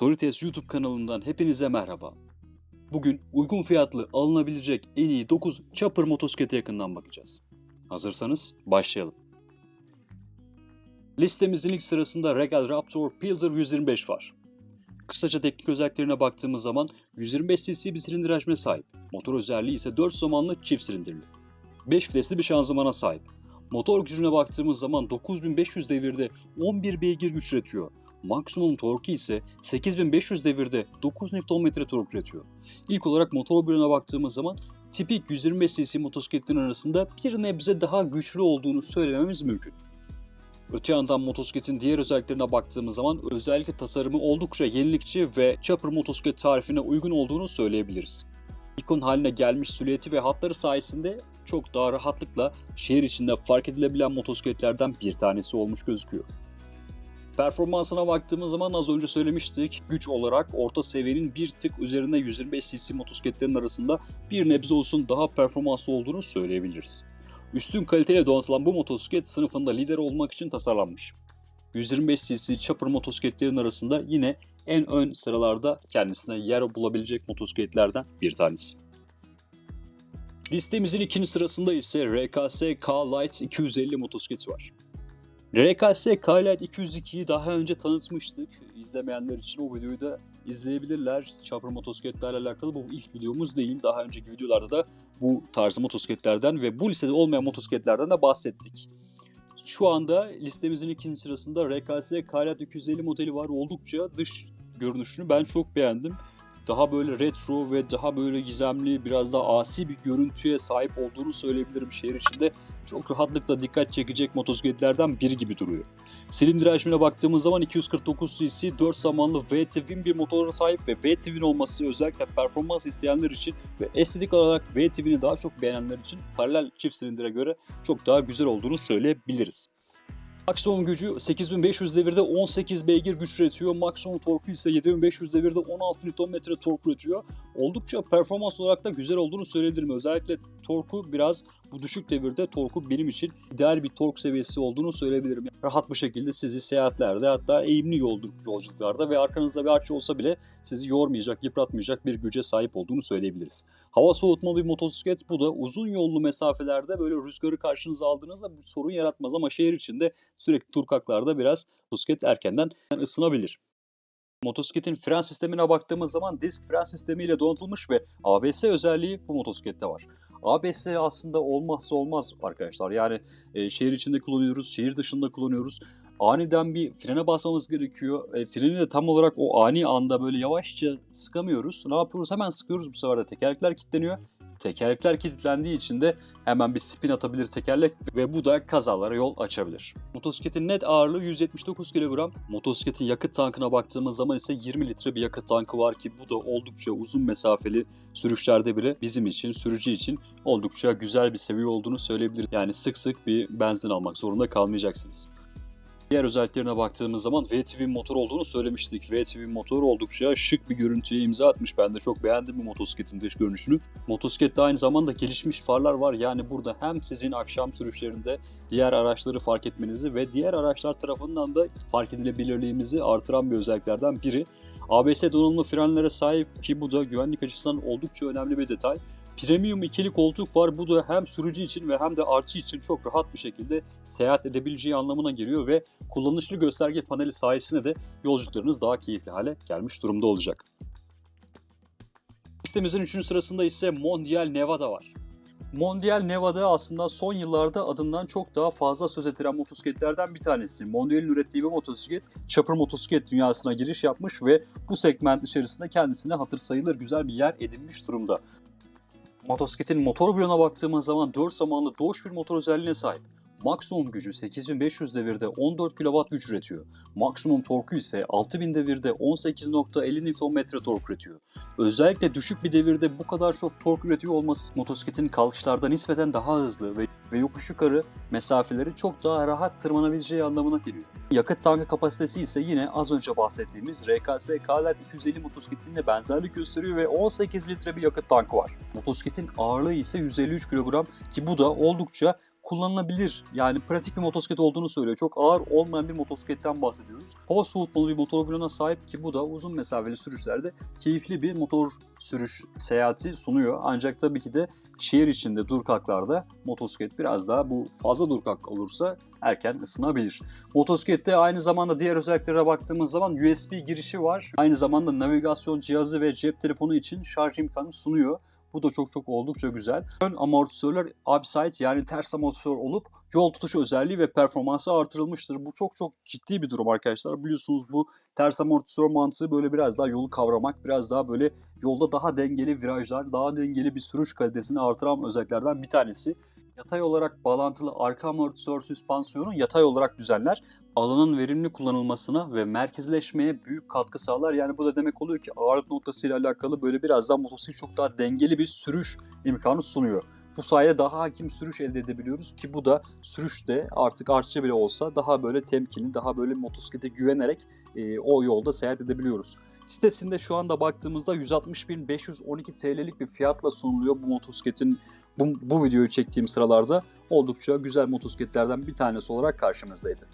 Storytest YouTube kanalından hepinize merhaba. Bugün uygun fiyatlı alınabilecek en iyi 9 chopper motosiklete yakından bakacağız. Hazırsanız başlayalım. Listemizin ilk sırasında Regal Raptor Pilder 125 var. Kısaca teknik özelliklerine baktığımız zaman 125 cc bir silindir hacmine sahip. Motor özelliği ise 4 zamanlı çift silindirli. 5 vitesli bir şanzımana sahip. Motor gücüne baktığımız zaman 9500 devirde 11 beygir güç üretiyor. Maksimum torku ise 8500 devirde 9 Nm tork üretiyor. İlk olarak motor bloğuna baktığımız zaman tipik 125 cc motosikletlerin arasında bir nebze daha güçlü olduğunu söylememiz mümkün. Öte yandan motosikletin diğer özelliklerine baktığımız zaman özellikle tasarımı oldukça yenilikçi ve chopper motosiklet tarifine uygun olduğunu söyleyebiliriz. İkon haline gelmiş silüeti ve hatları sayesinde çok daha rahatlıkla şehir içinde fark edilebilen motosikletlerden bir tanesi olmuş gözüküyor. Performansına baktığımız zaman az önce söylemiştik. Güç olarak orta seviyenin bir tık üzerinde 125 cc motosikletlerin arasında bir nebze olsun daha performanslı olduğunu söyleyebiliriz. Üstün kaliteyle donatılan bu motosiklet sınıfında lider olmak için tasarlanmış. 125 cc chopper motosikletlerin arasında yine en ön sıralarda kendisine yer bulabilecek motosikletlerden bir tanesi. Listemizin ikinci sırasında ise RKS K-Lite 250 motosikleti var. RKS K-Lite 202'yi daha önce tanıtmıştık. İzlemeyenler için o videoyu da izleyebilirler. Chopper motosikletlerle alakalı bu ilk videomuz değil. Daha önceki videolarda da bu tarz motosikletlerden ve bu listede olmayan motosikletlerden de bahsettik. Şu anda listemizin ikinci sırasında RKS K-Lite 250 modeli var. Oldukça dış görünüşünü ben çok beğendim. Daha böyle retro ve daha böyle gizemli, biraz daha asi bir görüntüye sahip olduğunu söyleyebilirim şehir içinde. Çok rahatlıkla dikkat çekecek motosikletlerden biri gibi duruyor. Silindir hacmine baktığımız zaman 249 cc 4 zamanlı V-Twin bir motora sahip ve V-Twin olması özellikle performans isteyenler için ve estetik olarak V-Twin'i daha çok beğenenler için paralel çift silindire göre çok daha güzel olduğunu söyleyebiliriz. Maksimum gücü 8500 devirde 18 beygir güç üretiyor. Maksimum torku ise 7500 devirde 16 Nm tork üretiyor. Oldukça performans olarak da güzel olduğunu söyleyebilirim. Özellikle torku biraz bu düşük devirde torku benim için ideal bir tork seviyesi olduğunu söyleyebilirim. Rahat bir şekilde sizi seyahatlerde hatta eğimli yolculuk, yolculuklarda ve arkanızda bir araç olsa bile sizi yormayacak, yıpratmayacak bir güce sahip olduğunu söyleyebiliriz. Hava soğutmalı bir motosiklet bu da uzun yollu mesafelerde böyle rüzgarı karşınıza aldığınızda bir sorun yaratmaz ama şehir içinde sürekli turkaklarda biraz motosiklet erkenden ısınabilir. Motosikletin fren sistemine baktığımız zaman disk fren sistemiyle donatılmış ve ABS özelliği bu motosiklette var. ABS aslında olmazsa olmaz arkadaşlar. Yani e, şehir içinde kullanıyoruz, şehir dışında kullanıyoruz. Aniden bir frene basmamız gerekiyor. E, freni de tam olarak o ani anda böyle yavaşça sıkamıyoruz. Ne yapıyoruz? Hemen sıkıyoruz bu sefer de tekerlekler kilitleniyor. Tekerlekler kilitlendiği için de hemen bir spin atabilir tekerlek ve bu da kazalara yol açabilir. Motosikletin net ağırlığı 179 kilogram. Motosikletin yakıt tankına baktığımız zaman ise 20 litre bir yakıt tankı var ki bu da oldukça uzun mesafeli sürüşlerde bile bizim için, sürücü için oldukça güzel bir seviye olduğunu söyleyebilirim. Yani sık sık bir benzin almak zorunda kalmayacaksınız. Diğer özelliklerine baktığımız zaman V-Twin motor olduğunu söylemiştik. V-Twin motor oldukça şık bir görüntüye imza atmış. Ben de çok beğendim bu motosikletin dış görünüşünü. Motosiklette aynı zamanda gelişmiş farlar var. Yani burada hem sizin akşam sürüşlerinde diğer araçları fark etmenizi ve diğer araçlar tarafından da fark edilebilirliğimizi artıran bir özelliklerden biri. ABS donanımlı frenlere sahip ki bu da güvenlik açısından oldukça önemli bir detay. Premium ikili koltuk var. Bu da hem sürücü için ve hem de artçı için çok rahat bir şekilde seyahat edebileceği anlamına geliyor ve kullanışlı gösterge paneli sayesinde de yolculuklarınız daha keyifli hale gelmiş durumda olacak. Listemizin 3. sırasında ise Mondial Nevada var. Mondial Nevada aslında son yıllarda adından çok daha fazla söz ettiren motosikletlerden bir tanesi. Mondial'in ürettiği bu motosiklet chopper motosiklet dünyasına giriş yapmış ve bu segment içerisinde kendisine hatır sayılır güzel bir yer edinmiş durumda. Motosikletin motor bloğuna baktığımız zaman 4 zamanlı Dodge bir motor özelliğine sahip. Maksimum gücü 8500 devirde 14 kW güç üretiyor. Maksimum torku ise 6000 devirde 18.50 Nm tork üretiyor. Özellikle düşük bir devirde bu kadar çok tork üretiyor olması motosikletin kalkışlarda nispeten daha hızlı ve, ve yokuş yukarı mesafeleri çok daha rahat tırmanabileceği anlamına geliyor. Yakıt tankı kapasitesi ise yine az önce bahsettiğimiz RKS K-Lite 250 motosikletinle benzerlik gösteriyor ve 18 litre bir yakıt tankı var. Motosikletin ağırlığı ise 153 kilogram ki bu da oldukça kullanılabilir yani pratik bir motosiklet olduğunu söylüyor. Çok ağır olmayan bir motosikletten bahsediyoruz. Hava soğutmalı bir motor bloğuna sahip ki bu da uzun mesafeli sürüşlerde keyifli bir motor sürüş seyahati sunuyor. Ancak tabii ki de şehir içinde dur kalklarda motosiklet biraz daha bu fazla dur kalk olursa erken ısınabilir. Motosiklette aynı zamanda diğer özelliklere baktığımız zaman USB girişi var. Aynı zamanda navigasyon cihazı ve cep telefonu için şarj imkanı sunuyor. Bu da çok çok oldukça güzel. Ön amortisörler upside yani ters amortisör olup yol tutuşu özelliği ve performansı artırılmıştır. Bu çok çok ciddi bir durum arkadaşlar. Biliyorsunuz bu ters amortisör mantığı böyle biraz daha yolu kavramak, biraz daha böyle yolda daha dengeli virajlar, daha dengeli bir sürüş kalitesini artıran özelliklerden bir tanesi yatay olarak bağlantılı arka amortisör süspansiyonu yatay olarak düzenler. Alanın verimli kullanılmasına ve merkezleşmeye büyük katkı sağlar. Yani bu da demek oluyor ki ağırlık noktasıyla alakalı böyle biraz daha motosiklet çok daha dengeli bir sürüş imkanı sunuyor. Bu sayede daha hakim sürüş elde edebiliyoruz ki bu da sürüşte artık artçı bile olsa daha böyle temkinli, daha böyle motosiklete güvenerek e, o yolda seyahat edebiliyoruz. Sitesinde şu anda baktığımızda 160.512 TL'lik bir fiyatla sunuluyor bu motosikletin bu, bu videoyu çektiğim sıralarda oldukça güzel motosikletlerden bir tanesi olarak karşımızdaydı.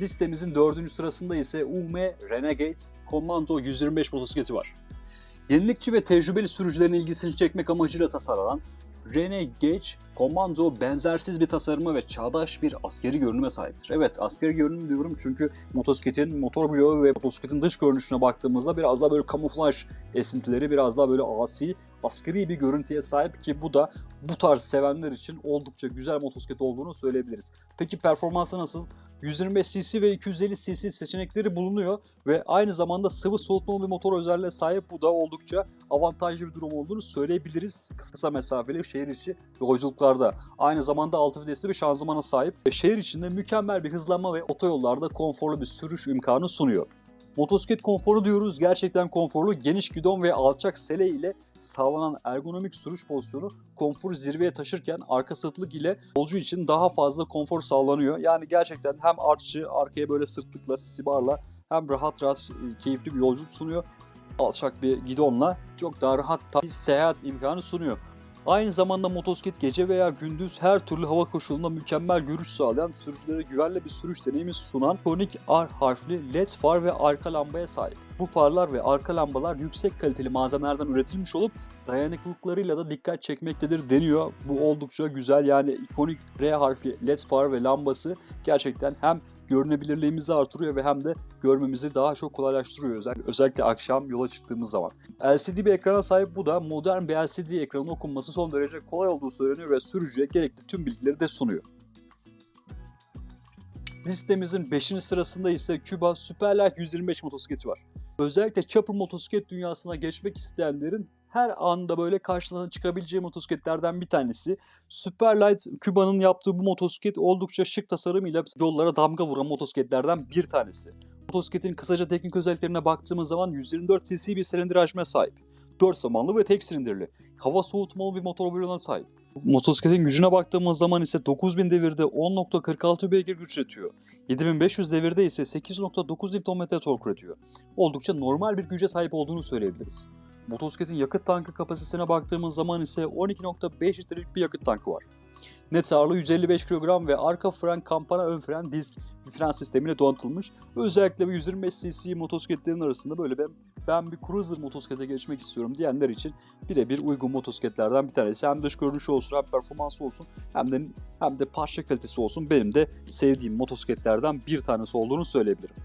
Listemizin dördüncü sırasında ise UM Renegade Commando 125 motosikleti var. Yenilikçi ve tecrübeli sürücülerin ilgisini çekmek amacıyla tasarlanan Renegade Commando benzersiz bir tasarıma ve çağdaş bir askeri görünüme sahiptir. Evet askeri görünüm diyorum çünkü motosikletin motor bloğu ve motosikletin dış görünüşüne baktığımızda biraz daha böyle kamuflaj esintileri, biraz daha böyle asi, askeri bir görüntüye sahip ki bu da bu tarz sevenler için oldukça güzel motosiklet olduğunu söyleyebiliriz. Peki performansı nasıl? 125 cc ve 250 cc seçenekleri bulunuyor ve aynı zamanda sıvı soğutmalı bir motor özelliğine sahip. Bu da oldukça avantajlı bir durum olduğunu söyleyebiliriz. Kısa mesafeli şehir içi yolculuklarda. Aynı zamanda 6 vitesli bir şanzımana sahip ve şehir içinde mükemmel bir hızlanma ve otoyollarda konforlu bir sürüş imkanı sunuyor. Motosiklet konforu diyoruz. Gerçekten konforlu. Geniş gidon ve alçak sele ile sağlanan ergonomik sürüş pozisyonu konforu zirveye taşırken arka sırtlık ile yolcu için daha fazla konfor sağlanıyor. Yani gerçekten hem artçı arkaya böyle sırtlıkla, sisi barla hem rahat rahat keyifli bir yolculuk sunuyor. Alçak bir gidonla çok daha rahat bir seyahat imkanı sunuyor. Aynı zamanda motosiklet gece veya gündüz her türlü hava koşulunda mükemmel görüş sağlayan, sürücülere güvenli bir sürüş deneyimi sunan konik R harfli LED far ve arka lambaya sahip. Bu farlar ve arka lambalar yüksek kaliteli malzemelerden üretilmiş olup dayanıklılıklarıyla da dikkat çekmektedir deniyor. Bu oldukça güzel yani ikonik R harfli LED far ve lambası gerçekten hem görünebilirliğimizi artırıyor ve hem de görmemizi daha çok kolaylaştırıyor özellikle, özellikle akşam yola çıktığımız zaman. LCD bir ekrana sahip bu da modern bir LCD ekranın okunması son derece kolay olduğu söyleniyor ve sürücüye gerekli tüm bilgileri de sunuyor. Listemizin 5. sırasında ise Cuba Superlight 125 motosikleti var. Özellikle chopper motosiklet dünyasına geçmek isteyenlerin her anda böyle karşısına çıkabileceği motosikletlerden bir tanesi. Superlight Cuba'nın yaptığı bu motosiklet oldukça şık tasarımıyla yollara damga vuran motosikletlerden bir tanesi. Motosikletin kısaca teknik özelliklerine baktığımız zaman 124 cc bir silindir hacmine sahip. 4 zamanlı ve tek silindirli. Hava soğutmalı bir motor bloğuna sahip. Motosikletin gücüne baktığımız zaman ise 9000 devirde 10.46 beygir güç üretiyor. 7500 devirde ise 8.9 Nm tork üretiyor. Oldukça normal bir güce sahip olduğunu söyleyebiliriz. Motosikletin yakıt tankı kapasitesine baktığımız zaman ise 12.5 litrelik bir yakıt tankı var. Net ağırlığı 155 kilogram ve arka fren kampana ön fren disk bir fren sistemiyle donatılmış. Özellikle bu 125 cc motosikletlerin arasında böyle ben, ben bir cruiser motosiklete geçmek istiyorum diyenler için birebir uygun motosikletlerden bir tanesi. Hem dış görünüşü olsun hem performansı olsun hem de hem de parça kalitesi olsun benim de sevdiğim motosikletlerden bir tanesi olduğunu söyleyebilirim.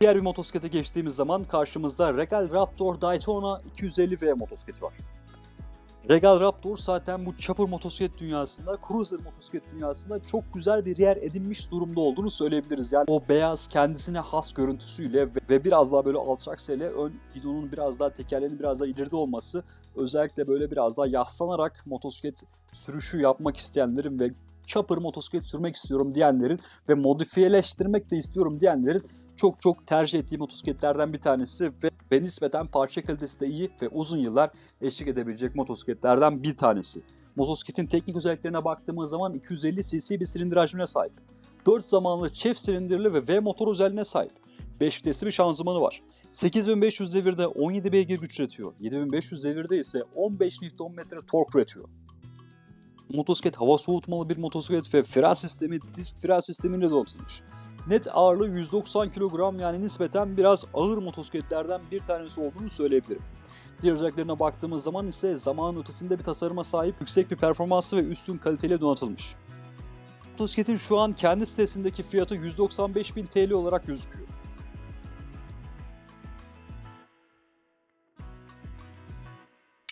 Diğer bir motosiklete geçtiğimiz zaman karşımızda Regal Raptor Daytona 250V motosikleti var. Regal Raptor zaten bu chopper motosiklet dünyasında, cruiser motosiklet dünyasında çok güzel bir yer edinmiş durumda olduğunu söyleyebiliriz. Yani o beyaz kendisine has görüntüsüyle ve biraz daha böyle alçak sele ön gidonun biraz daha tekerlerin biraz daha ileride olması özellikle böyle biraz daha yaslanarak motosiklet sürüşü yapmak isteyenlerin ve chopper motosiklet sürmek istiyorum diyenlerin ve modifiyeleştirmek de istiyorum diyenlerin çok çok tercih ettiği motosikletlerden bir tanesi ve, ve nispeten parça kalitesi de iyi ve uzun yıllar eşlik edebilecek motosikletlerden bir tanesi. Motosikletin teknik özelliklerine baktığımız zaman 250 cc bir silindir hacmine sahip. 4 zamanlı çift silindirli ve V motor özelliğine sahip. 5 vitesli bir şanzımanı var. 8500 devirde 17 beygir güç üretiyor. 7500 devirde ise 15 Nm tork üretiyor. Motosiklet hava soğutmalı bir motosiklet ve fren sistemi disk fren sistemiyle donatılmış. Net ağırlığı 190 kilogram yani nispeten biraz ağır motosikletlerden bir tanesi olduğunu söyleyebilirim. Diğer özelliklerine baktığımız zaman ise zamanın ötesinde bir tasarıma sahip yüksek bir performansı ve üstün kaliteyle donatılmış. Motosikletin şu an kendi sitesindeki fiyatı 195.000 TL olarak gözüküyor.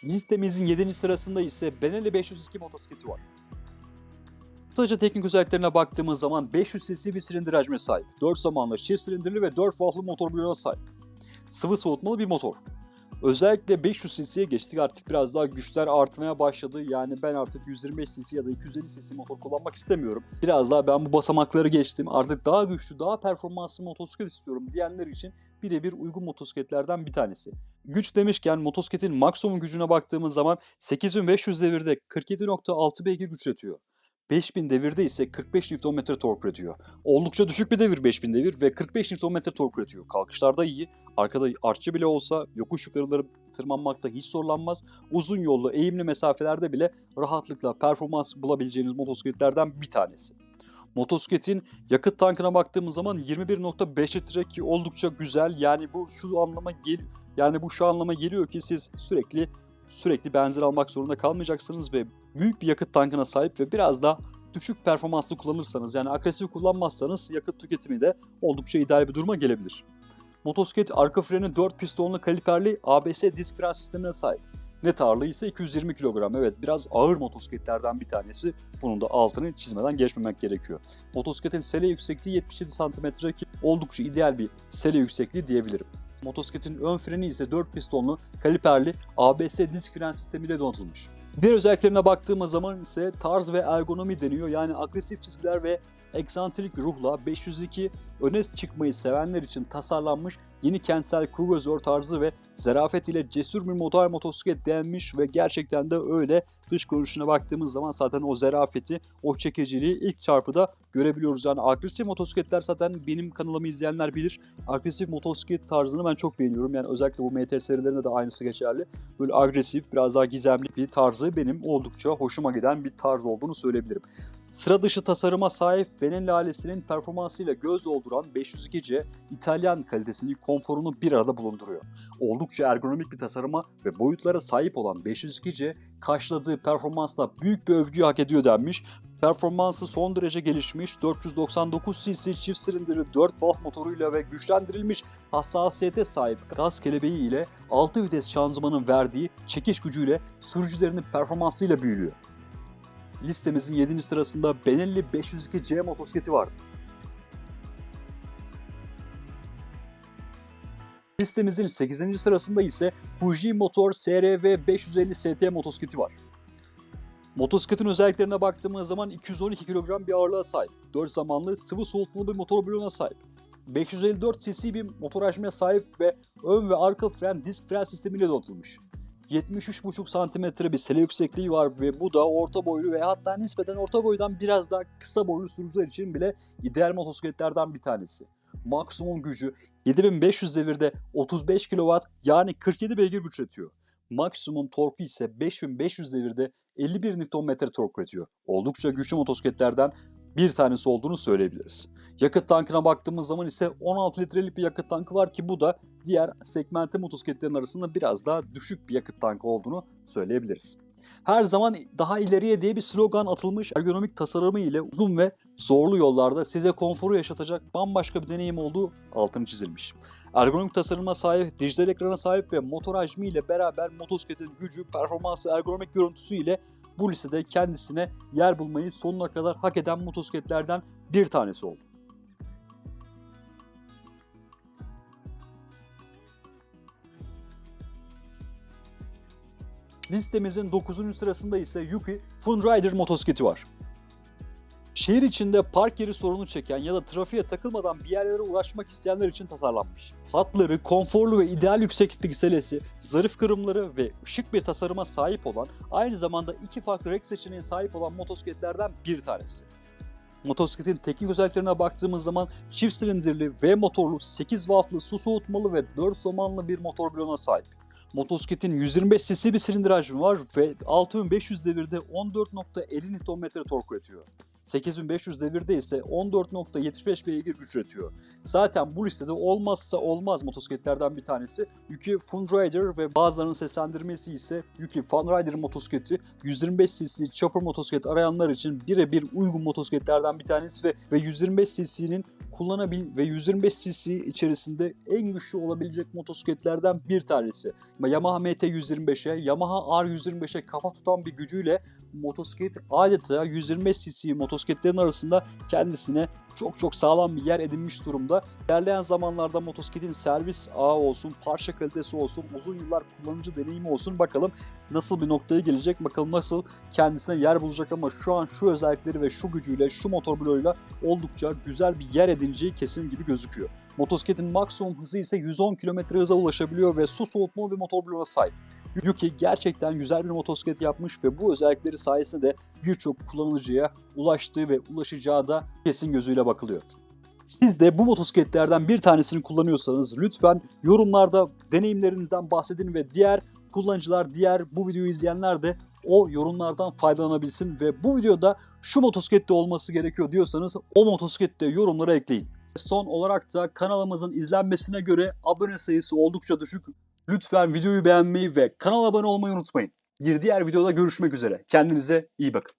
Listemizin 7. sırasında ise Benelli 502 motosikleti var. Kısaca teknik özelliklerine baktığımız zaman 500 cc bir silindir hacmine sahip, 4 zamanlı çift silindirli ve 4 valvlı motor bloğuna sahip. Sıvı soğutmalı bir motor. Özellikle 500 cc'ye geçtik artık biraz daha güçler artmaya başladı. Yani ben artık 125 cc ya da 250 cc motor kullanmak istemiyorum. Biraz daha ben bu basamakları geçtim. Artık daha güçlü, daha performanslı motosiklet istiyorum diyenler için birebir uygun motosikletlerden bir tanesi. Güç demişken motosikletin maksimum gücüne baktığımız zaman 8500 devirde 47.6 beygir güç üretiyor. 5000 devirde ise 45 Nm tork üretiyor. Oldukça düşük bir devir 5000 devir ve 45 Nm tork üretiyor. Kalkışlarda iyi, arkada artçı bile olsa yokuş yukarıları tırmanmakta hiç zorlanmaz. Uzun yollu eğimli mesafelerde bile rahatlıkla performans bulabileceğiniz motosikletlerden bir tanesi. Motosikletin yakıt tankına baktığımız zaman 21.5 litre ki oldukça güzel. Yani bu şu anlama gel yani bu şu anlama geliyor ki siz sürekli sürekli benzin almak zorunda kalmayacaksınız ve büyük bir yakıt tankına sahip ve biraz da düşük performanslı kullanırsanız yani agresif kullanmazsanız yakıt tüketimi de oldukça ideal bir duruma gelebilir. Motosiklet arka freni 4 pistonlu kaliperli ABS disk fren sistemine sahip. Net ağırlığı ise 220 kilogram. Evet biraz ağır motosikletlerden bir tanesi. Bunun da altını çizmeden geçmemek gerekiyor. Motosikletin sele yüksekliği 77 cm ki oldukça ideal bir sele yüksekliği diyebilirim. Motosikletin ön freni ise 4 pistonlu kaliperli ABS disk fren sistemiyle donatılmış. Diğer özelliklerine baktığımız zaman ise tarz ve ergonomi deniyor. Yani agresif çizgiler ve eksantrik ruhla 502 öne çıkmayı sevenler için tasarlanmış yeni kentsel kruvazör tarzı ve zarafet ile cesur bir motor motosiklet denmiş ve gerçekten de öyle. Dış görünüşüne baktığımız zaman zaten o zarafeti, o çekiciliği ilk çarpıda görebiliyoruz. Yani agresif motosikletler zaten benim kanalımı izleyenler bilir. Agresif motosiklet tarzını ben çok beğeniyorum. Yani özellikle bu MT serilerinde de aynısı geçerli. Böyle agresif, biraz daha gizemli bir tarzı benim oldukça hoşuma giden bir tarz olduğunu söyleyebilirim. Sıra dışı tasarıma sahip Benelli ailesinin performansıyla göz dolduran 502C İtalyan kalitesini konforunu bir arada bulunduruyor. Oldukça ergonomik bir tasarıma ve boyutlara sahip olan 502C karşıladığı performansla büyük bir övgüyü hak ediyor denmiş. Performansı son derece gelişmiş, 499 cc çift silindirli 4 valve motoruyla ve güçlendirilmiş hassasiyete sahip gaz kelebeği ile 6 vites şanzımanın verdiği çekiş gücüyle sürücülerinin performansıyla büyülüyor. Listemizin 7. sırasında Benelli 502C motosikleti vardı. Listemizin 8. sırasında ise Fuji Motor SRV 550 ST motosikleti var. Motosikletin özelliklerine baktığımız zaman 212 kilogram bir ağırlığa sahip, 4 zamanlı sıvı soğutmalı bir motor bloğuna sahip. 554 cc bir motor hacmine sahip ve ön ve arka fren disk fren sistemiyle donatılmış. 73,5 cm bir sele yüksekliği var ve bu da orta boylu ve hatta nispeten orta boydan biraz daha kısa boylu sürücüler için bile ideal motosikletlerden bir tanesi. Maksimum gücü 7500 devirde 35 kW yani 47 beygir güç üretiyor. Maksimum torku ise 5500 devirde 51 Nm tork üretiyor. Oldukça güçlü motosikletlerden bir tanesi olduğunu söyleyebiliriz. Yakıt tankına baktığımız zaman ise 16 litrelik bir yakıt tankı var ki bu da diğer segmente motosikletlerin arasında biraz daha düşük bir yakıt tankı olduğunu söyleyebiliriz. Her zaman daha ileriye diye bir slogan atılmış ergonomik tasarımı ile uzun ve zorlu yollarda size konforu yaşatacak bambaşka bir deneyim olduğu altını çizilmiş. Ergonomik tasarıma sahip, dijital ekrana sahip ve motor hacmi ile beraber motosikletin gücü, performansı, ergonomik görüntüsü ile bu listede kendisine yer bulmayı sonuna kadar hak eden motosikletlerden bir tanesi oldu. Listemizin 9. sırasında ise Yuki Funrider motosikleti var. Şehir içinde park yeri sorunu çeken ya da trafiğe takılmadan bir yerlere uğraşmak isteyenler için tasarlanmış. Hatları, konforlu ve ideal yükseklik selesi, zarif kırımları ve şık bir tasarıma sahip olan, aynı zamanda iki farklı renk seçeneğine sahip olan motosikletlerden bir tanesi. Motosikletin teknik özelliklerine baktığımız zaman çift silindirli V motorlu, 8 valflı su soğutmalı ve 4 zamanlı bir motor bloğuna sahip. Motosikletin 125 cc bir silindir hacmi var ve 6500 devirde 14.50 Nm tork üretiyor. 8500 devirde ise 14.75 beygir güç üretiyor. Zaten bu listede olmazsa olmaz motosikletlerden bir tanesi Yuki Funrider ve bazılarının seslendirmesi ise Yuki Funrider motosikleti 125 cc chopper motosiklet arayanlar için birebir uygun motosikletlerden bir tanesi ve, ve 125 cc'nin kullanabil ve 125 cc içerisinde en güçlü olabilecek motosikletlerden bir tanesi. Yamaha MT-125'e, Yamaha R125'e kafa tutan bir gücüyle motosiklet adeta 125 cc motosikletlerin arasında kendisine çok çok sağlam bir yer edinmiş durumda. İlerleyen zamanlarda motosikletin servis ağı olsun, parça kalitesi olsun, uzun yıllar kullanıcı deneyimi olsun bakalım nasıl bir noktaya gelecek, bakalım nasıl kendisine yer bulacak ama şu an şu özellikleri ve şu gücüyle, şu motor bloğuyla oldukça güzel bir yer edineceği kesin gibi gözüküyor. Motosikletin maksimum hızı ise 110 km hıza ulaşabiliyor ve su soğutmalı bir motor bloğuna sahip. Yuki gerçekten güzel bir motosiklet yapmış ve bu özellikleri sayesinde de birçok kullanıcıya ulaştığı ve ulaşacağı da kesin gözüyle bakılıyor. Siz de bu motosikletlerden bir tanesini kullanıyorsanız lütfen yorumlarda deneyimlerinizden bahsedin ve diğer kullanıcılar, diğer bu videoyu izleyenler de o yorumlardan faydalanabilsin ve bu videoda şu motosiklette olması gerekiyor diyorsanız o motosiklette yorumlara ekleyin. Son olarak da kanalımızın izlenmesine göre abone sayısı oldukça düşük. Lütfen videoyu beğenmeyi ve kanala abone olmayı unutmayın. Bir diğer videoda görüşmek üzere. Kendinize iyi bakın.